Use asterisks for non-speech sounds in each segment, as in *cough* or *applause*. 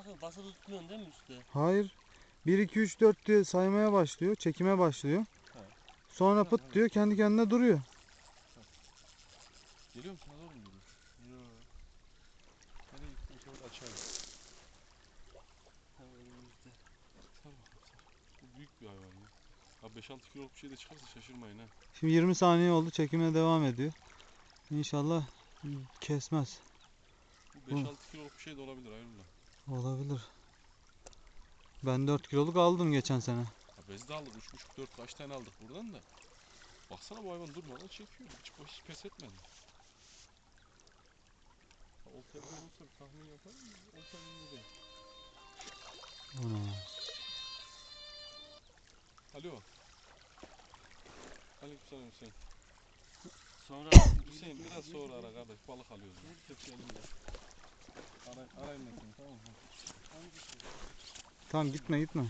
bırakıyor. Basılı tutmuyorsun değil mi üstte? Hayır. 1 2 3 4 diye saymaya başlıyor. Çekime başlıyor. Ha. Sonra pıt diyor kendi kendine duruyor. Geliyor musun? Doğru mu geliyor? Yok. Nereye? Şöyle önümüzde. Sar. Bu büyük bir hayvan ya. Ha 5-6 kiloluk bir şey de çıkarsa şaşırmayın ha. Şimdi 20 saniye oldu. Çekime devam ediyor. İnşallah kesmez. Bu 5-6 kiloluk bir şey de olabilir ayrıca. Olabilir. Ben 4 kiloluk aldım geçen sene. Ha bez de aldık 3,5-4 kaç tane aldık buradan da. Baksana bu hayvan durmadan çekiyor. Hiç, hiç pes etmedi. Oltaya bir tahmin yapalım mı? Oltaya bir değil. Ana. Alo. Aleykümselam Hüseyin. Sonra Hüseyin biraz sonra ara kardeş balık alıyoruz. Kepçe elimde. Tamam? Tamam gitme gitme.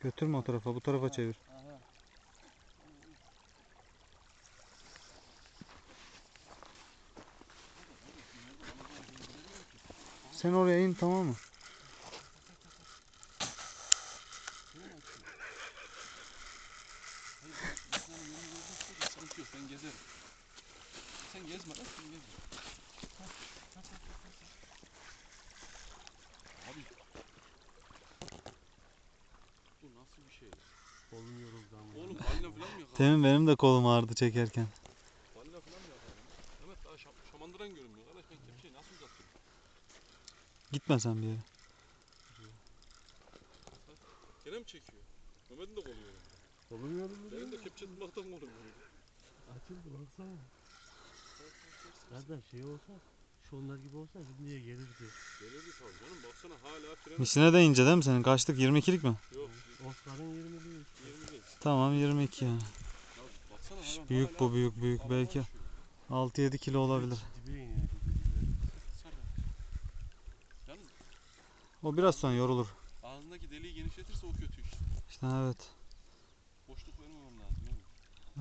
Götürme o tarafa, bu tarafa çevir. Sen oraya in tamam mı? Sıkıntı yok ben gezerim. Sen gezme lan sen gezme. Abi. Bu nasıl bir şey? Kolum yoruldu ama. Oğlum balina falan mı yakalım? Demin benim de kolum ağrıdı çekerken. Balina falan mı yakalım? Mehmet daha şam şamandıran görünmüyor. Kardeş ben kepçeyi nasıl uzatıyorum? Gitme sen bir yere. Gene mi çekiyor? Mehmet'in de kolu yoruldu. Kolum yoruldu. Benim de kepçe tutmaktan kolum yoruldu. Açıldı baksana. Kardeş şey olsa, şu onlar gibi olsa niye gelirdi? Gelirdi tabii canım. Baksana hala fren. Misine de ince değil mi senin? Kaçlık? 22'lik mi? Yok. Oscar'ın 20 değil. 20 değil. Tamam 22 yani. Ya baksana Büyük bu büyük büyük. Belki uçuyor. 6-7 kilo olabilir. Dibe iniyor. O biraz sonra yorulur. ağzındaki deliği genişletirse o kötü işte. İşte evet. Boşluk vermemem lazım değil mi?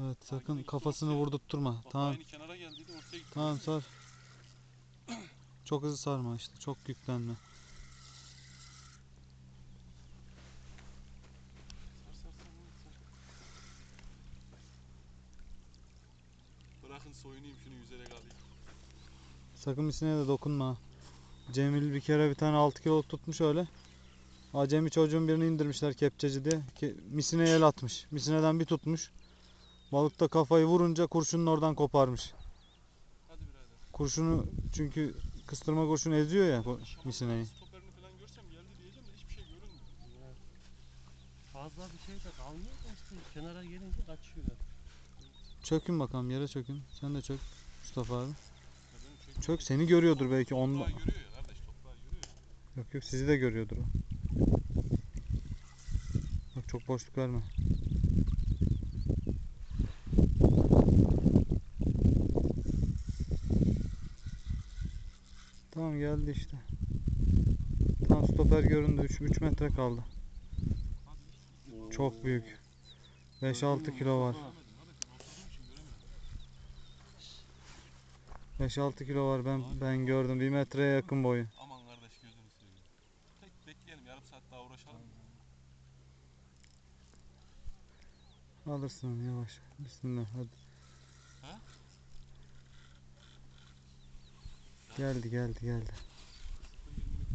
Evet sakın kafasını vurdurtturma. Tamam. aynı kenara geldiydi ortaya gitti. Tamam sar. Çok hızlı sarma işte. Çok yüklenme. Bırakın soyunayım şunu yüzerek alayım. Sakın misineye de dokunma. Cemil bir kere bir tane 6 kilo tutmuş öyle. Acemi çocuğun birini indirmişler kepçeci diye. Ke- Misineye el atmış. Misineden bir tutmuş. Balık da kafayı vurunca kurşunun oradan koparmış. Hadi birader. Kurşunu çünkü kıstırma kurşunu eziyor ya misineyi. stoperini falan görsem geldi diyeceğim de hiçbir şey görünmüyor. Fazla bir şey de kalmıyor da işte kenara gelince kaçıyorlar. Çökün bakalım yere çökün. Sen de çök Mustafa abi. Çök seni görüyordur belki onda. Toprağı görüyor ya kardeş toprağı görüyor. Yok yok sizi de görüyordur o. Bak çok boşluk verme. Tamam geldi işte. Tam stoper göründü. 3, 3 metre kaldı. Çok büyük. 5-6 kilo var. Göremedim kardeş ben oturduğum için göremedim. 5-6 kilo var ben ben gördüm. 1 metreye yakın boyu. Alırsın onu yavaş. Bismillah hadi. Ha? Geldi geldi geldi.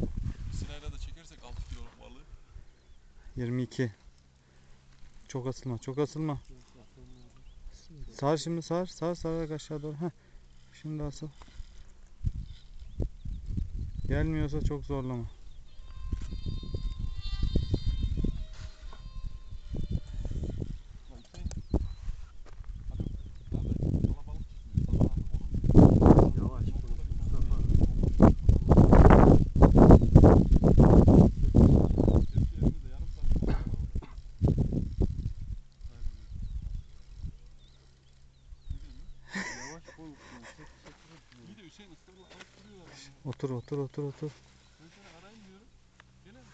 0.20'lik sırayla da çekersek 6 kiloluk balığı. 22. Çok asılma, çok asılma. Sar şimdi sar, sar sararak aşağı doğru. Heh. Şimdi asıl. Gelmiyorsa çok zorlama. Lan Hüseyin. Alo. Abi bana balık tutmuyor. Sana oğlum. Yavaş konuş Mustafa. Tepkilerini de yarım saat sonra alalım. Yavaş konuş. Çek çek çek. İyi de Hüseyin ısrarla alıp duruyorlar. ya. Otur otur otur otur. Ben seni arayayım diyorum. Gene mi?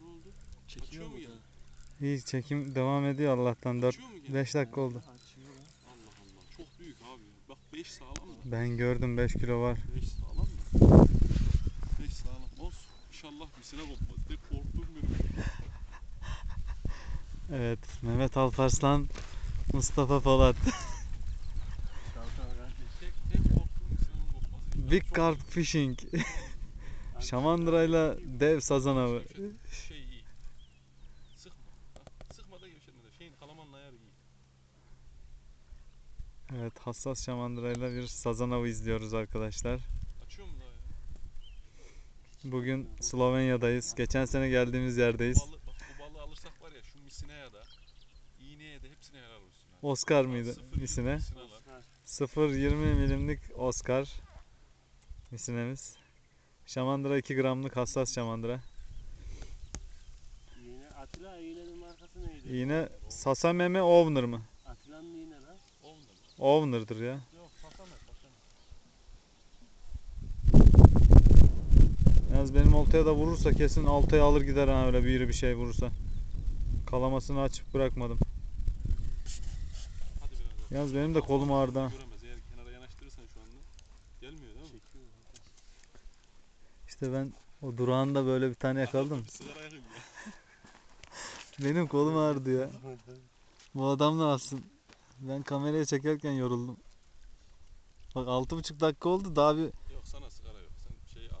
Ne oldu? Çekiyor mu da? İyi çekim devam ediyor Allah'tan 4 Açıyor mu gene? 5 dakika oldu. Allah Allah. Çok büyük abi. Bak 5 sağlam mı? Ben gördüm 5 kilo var. 5 sağlam mı? 5 sağlam. Olsun. İnşallah misine kopmaz. De korktum benim. Evet Mehmet Alparslan Mustafa Polat. *laughs* Big Carp Fishing. Şamandırayla dev sazan avı. Şey iyi. Sıkma. Sıkma da gevşetme de. Şeyin kalamanın ayarı iyi. Evet hassas şamandırayla bir sazan avı izliyoruz arkadaşlar. Açıyor mu daha ya? Bugün Slovenya'dayız. Geçen sene geldiğimiz yerdeyiz. Bu balı, bak bu balığı alırsak var ya şu misine ya da iğneye de hepsine helal olsun. ha. Oscar mıydı sıfır yirmi misine? misine lan. Oscar. 0.20 milimlik Oscar misinemiz. Şamandıra 2 gramlık hassas şamandıra. İğne Atilla iğnenin markası neydi? İğne Sasameme Owner mı? Atilla'nın iğne lan. Olmadı mı? Owner'dır ya. Yok sasana sasana. Yalnız benim oltaya da vurursa kesin oltaya alır gider ha öyle biri bir şey vurursa. Kalamasını açıp bırakmadım. Yalnız benim de kolum ağrıdı ha. Göremez. Eğer kenara yanaştırırsan şu anda. Gelmiyor değil mi? Çekiyor. İşte ben o durağında böyle bir tane yakaladım. *laughs* Benim kolum ağrıdı ya. *laughs* Bu adam ne yapsın? Ben kameraya çekerken yoruldum. Bak altı buçuk dakika oldu daha bir Yok sana sigara yok. Sen şeyi al.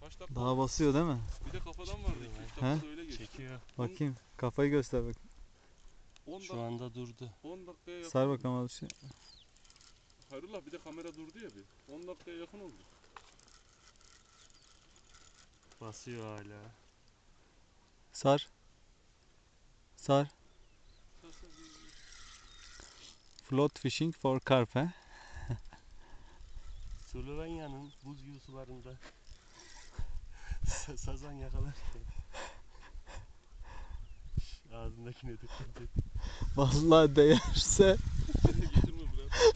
Kaç dakika? daha basıyor değil mi? Bir de kafadan vardı. 2-3 He? dakika da öyle geçti. Çekiyor. Bakayım kafayı göster bak. 10 Şu anda durdu. 10 dakikaya yakın. Sar bakalım abi şey. Hayrullah bir de kamera durdu ya bir. 10 dakikaya yakın oldu. Basıyor hala. Sar. Sar. Float fishing for carp he? *laughs* Slovenya'nın buz gibi sularında sa- *laughs* sazan yakalarken ağzındakine dikkat et. Vallahi değerse.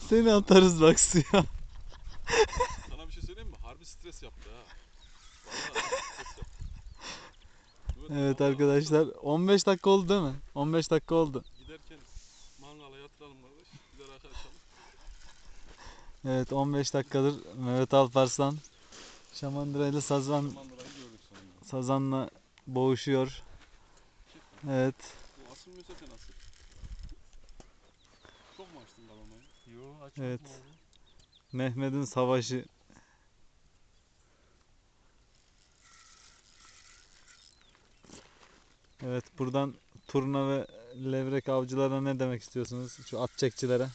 Seni atarız bak suya. Sana bir şey söyleyeyim mi? Harbi stres yaptı ha. Vallahi harbi stres yaptı. Evet arkadaşlar 15 dakika oldu değil mi? 15 dakika oldu. Giderken mangala yatıralım kardeş. Gider arkaya açalım. Evet 15 dakikadır Mehmet Alparslan Şamandıra ile sazan Mandırayı gördük sonunda. sazanla boğuşuyor. Evet. Bu asıl mesafe nasıl? Çok mu açtın aç Evet. oğlum. Mehmet'in savaşı. Evet buradan turna ve levrek avcılara ne demek istiyorsunuz? Şu at çekçilere.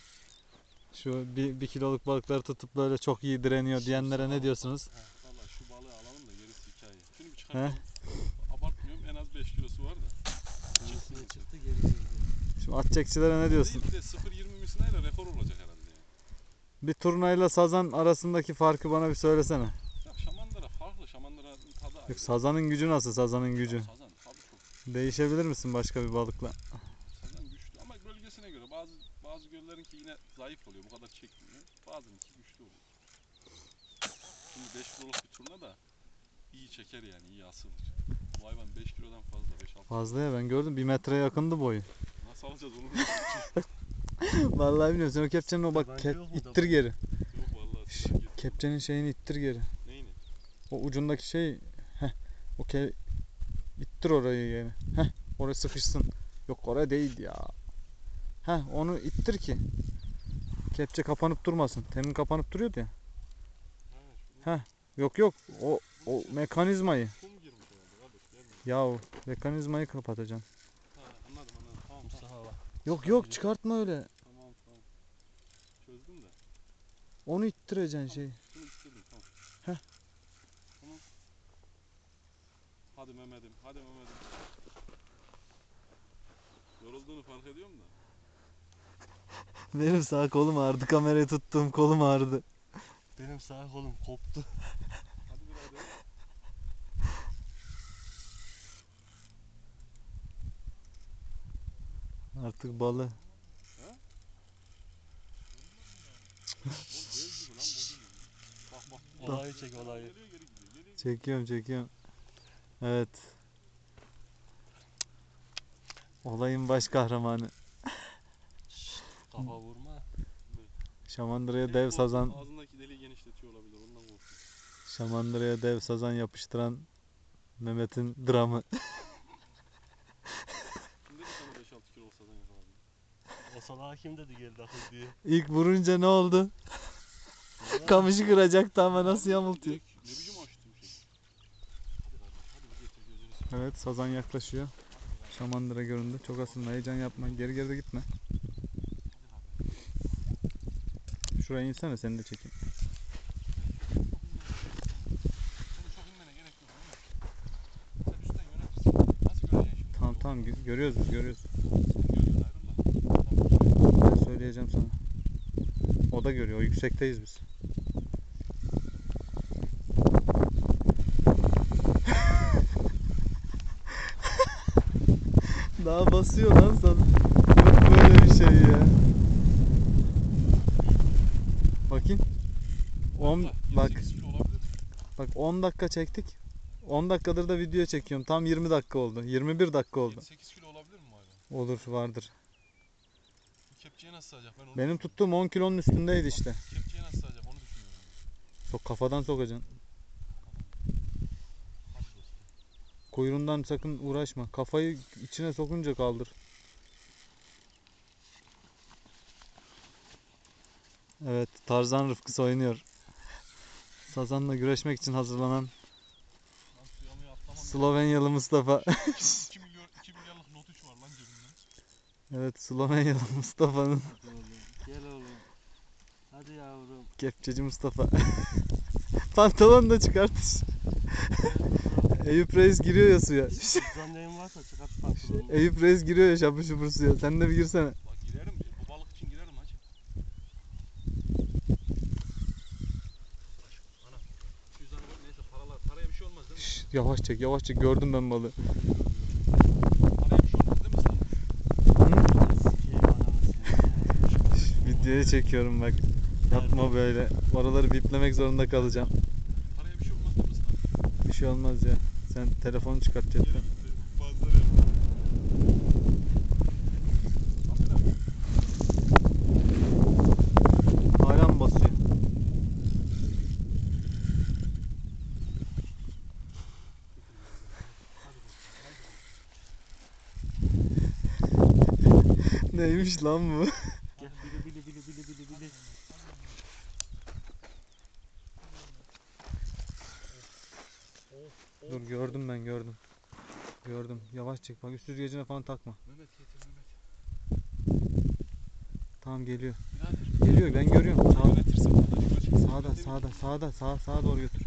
Şu bir, bir kiloluk balıkları tutup böyle çok iyi direniyor diyenlere ne diyorsunuz? Valla şu balığı alalım da gerisi hikaye. Şunu bir çıkartalım. Abartmıyorum en az 5 kilosu var da. Çıktı geri girdi. Şu at çekçilere ne diyorsun? Bir de 0.20 misinayla rekor olacak herhalde yani. Bir turnayla sazan arasındaki farkı bana bir söylesene. Ya şamandıra farklı. Şamandıranın tadı ayrı. Yok, sazanın gücü nasıl sazanın gücü? Sazan tadı çok. Değişebilir misin başka bir balıkla? Sazan güçlü ama bölgesine göre bazı bazı göllerinki yine zayıf oluyor. Bu kadar çekmiyor. Bazınınki güçlü oluyor. Şimdi 5 kiloluk bir turna da iyi çeker yani iyi asılır. Bu hayvan 5 kilodan fazla 5-6 Fazla ya ben gördüm bir metreye yakındı boyu. Nasıl alacağız onu? *laughs* *laughs* Vallahi bilmiyorum sen o kepçenin o bak kep, ittir geri. Yok vallahi. Şş. Kepçenin şeyini ittir geri. Neyini? O ucundaki şey heh o ke ittir orayı geri. Heh oraya sıkışsın. Yok oraya değil ya. Heh onu ittir ki. Kepçe kapanıp durmasın. Temin kapanıp duruyordu ya. Ha, Heh. Yok yok o o mekanizmayı. Ya mekanizmayı kapatacaksın. Ha, anladım anladım. Tamam tamam. Mustafa bak. Yok yok çıkartma öyle. Tamam tamam. Çözdüm de. Onu ittireceksin şey. Şunu istedim tamam. Heh. Tamam. Hadi Mehmet'im, hadi Mehmet'im. Yorulduğunu fark ediyorum da. *laughs* Benim sağ kolum ağrıdı. Kamerayı tuttuğum kolum ağrıdı. Benim sağ kolum koptu. *laughs* Hadi birader. Artık balı. *laughs* Olayı çek olayı. Çekiyorum çekiyorum. Evet. Olayın baş kahramanı. Kafa vurma. Şamandıra'ya dev sazan, Ağzındaki deliği genişletiyor olabilir. Ondan korkuyorum. Şamandıra'ya dev sazan yapıştıran Mehmet'in dramı. *laughs* Kim dedi sana 5-6 kilo olsa da yakaladın? O salağa kim dedi geldi akıl diye. İlk vurunca ne oldu? Kamışı kıracaktı ama nasıl yamultuyor? Ne biçim açtım şey. Evet sazan yaklaşıyor. Şamandıra göründü. Çok asılma heyecan yapma. Geri geri de gitme. Şuraya insene seni de çekeyim. Tamam tamam gö- görüyoruz biz görüyoruz. Sen görüyorsun ayrılma. Ben söyleyeceğim sana. O da görüyor. O yüksekteyiz biz. *laughs* Daha basıyor lan sana. Yok böyle bir şey ya. Bakayım. 10 Hatta bak 28 kilo olabilir. bak 10 dakika çektik. 10 dakikadır da video çekiyorum. Tam 20 dakika oldu. 21 dakika oldu. 7-8 kilo olabilir mi hala? Olur vardır. Kepçeye nasıl sığacak? Ben onu Benim tuttuğum 10 kilonun üstündeydi işte. Kepçeye nasıl sığacak onu düşünüyorum. Sok kafadan sokacaksın. Hadi dostum. Kuyruğundan sakın uğraşma. Kafayı içine sokunca kaldır. Evet, Tarzan Rıfkısı oynuyor. Sazanla güreşmek için hazırlanan Lan suya mı atlamam ya? Slovenyalı Mustafa. *laughs* 2 milyon 2 milyarlık not 3 var lan cebimde. Evet, Slovenyalı *laughs* Mustafa'nın. Gel oğlum. Hadi yavrum. kepçeci Mustafa. *laughs* Pantolon da çıkartış. *laughs* Eyüp Reis giriyor ya suya. Zanneyin varsa çıkart pantolonunu. Eyüp Reis giriyor ya şapır şupur suya. Sen de bir girsene. Bak girerim. Bu balık için girerim hacı. Ana. 200 tane var. Neyse paralar. Paraya bir şey olmaz değil mi? Şş, yavaş çek, yavaş çek. Gördüm ben balığı. Paraya bir şey olmaz değil mi sana? Sikeyim ananı Videoya çekiyorum bak. Yapma böyle. Oraları biplemek zorunda kalacağım. Paraya bir şey olmaz değil mi sana? Bir şey olmaz ya. Sen telefonu çıkart cepten. Hala mı basıyor? *laughs* Neymiş lan bu? Gel bili bili bili bili bili bili. Dur gördüm ben gördüm. Gördüm. Yavaş çek bak üst süzgecine falan takma. Mehmet getir Mehmet. Tamam geliyor. Birader. Geliyor ben görüyorum. Sağ göreceksin. sağda de sağda sağda sağa sağa doğru götür.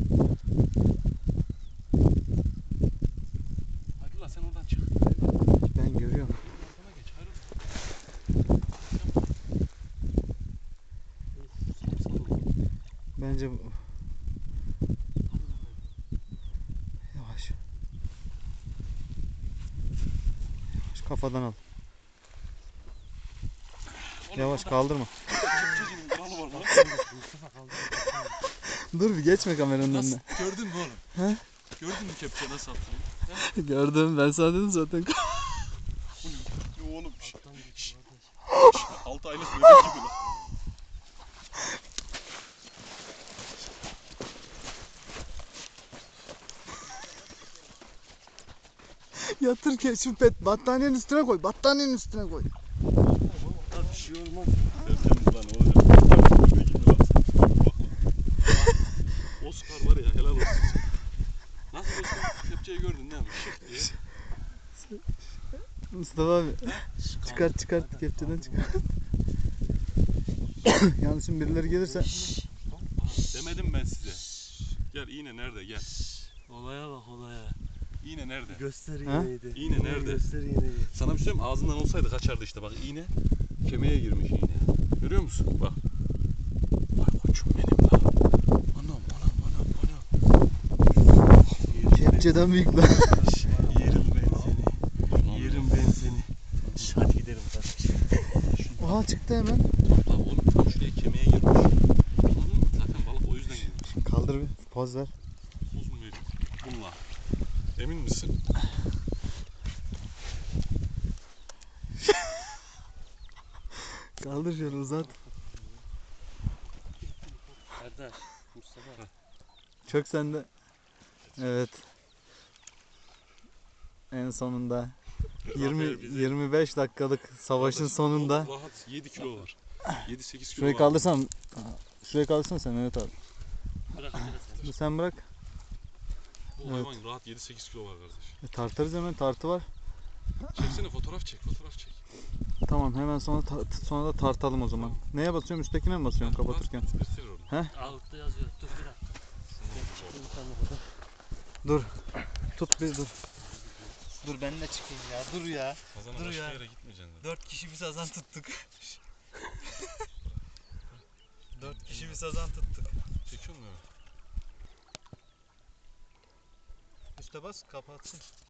Hadi la sen oradan çık. Ben görüyorum. Bence bu... Yavaş. Yavaş kafadan al. Yavaş kaldırma. *laughs* Dur bir geçme kameranın önüne. Gördün mü oğlum? He? Gördün mü kepçe nasıl atılıyor? *laughs* Gördüm ben sana dedim zaten. *laughs* Bu ne? Oğlum? Alttan geçiyor kardeş. 6 aylık bebek gibi lan. Yatır ke şu pet battaniyenin üstüne koy. Battaniyenin üstüne koy. Lan bir şey olmaz. Tertemiz lan lan. Oscar var ya helal olsun. Nasıl Oscar? Kepçeyi gördün değil mi? Şık diye. Mustafa abi çıkart Hadi, kepçeden çıkart. *coughs* Yalnız şimdi birileri gelirse. Demedim ben size. Gel iğne nerede gel. Olaya bak olaya. İğne nerede? Göster iğneydi. İğne nerede? Göster iğneyi. Sana bir şey söyleyeyim mi? Ağzından olsaydı kaçardı işte bak iğne. Kemiğe girmiş iğne. Görüyor musun? Bak. Vay koçum benim bak. Anam anam anam anam. kepçeden büyük lan. *laughs* Yerim ben seni. Yerim ben seni. Hadi gidelim kardeşim. Aha çıktı hemen. Lan oğlum tam şuraya kemiğe girmiş. Anladın mı? Zaten balık o yüzden girmiş. Kaldır bir poz ver. Poz mu veriyor? Bununla. Emin misin? *laughs* Kaldır şöyle uzat. Kardeş Mustafa. Çök sen de. Evet. En sonunda 20 bizi- 25 dakikalık savaşın sonunda. Rahat 7 kilo var. 7-8 kilo Şurayı var. kaldırsan. Şurayı kaldırsan sen evet abi. Bırak. Sen bırak. Bu Evet. hayvan rahat 7-8 kilo var kardeş. E, tartarız hemen tartı var. Çeksene fotoğraf çek fotoğraf çek. Tamam hemen sonra ta- sonra da tartalım o zaman. Neye basıyorum? Üsttekine mi basıyorum kapatırken? Göster onu. Altta yazıyor. Dur bir dakika. Dur. Tut bir dur. Dur ben de çıkayım ya. Dur ya. Kazana Dur başka ya. yere gitmeyeceksin. zaten. Dört kişi bir sazan tuttuk. Dört kişi bir sazan tuttuk. Çekiyor musun? Üste bas kapatsın.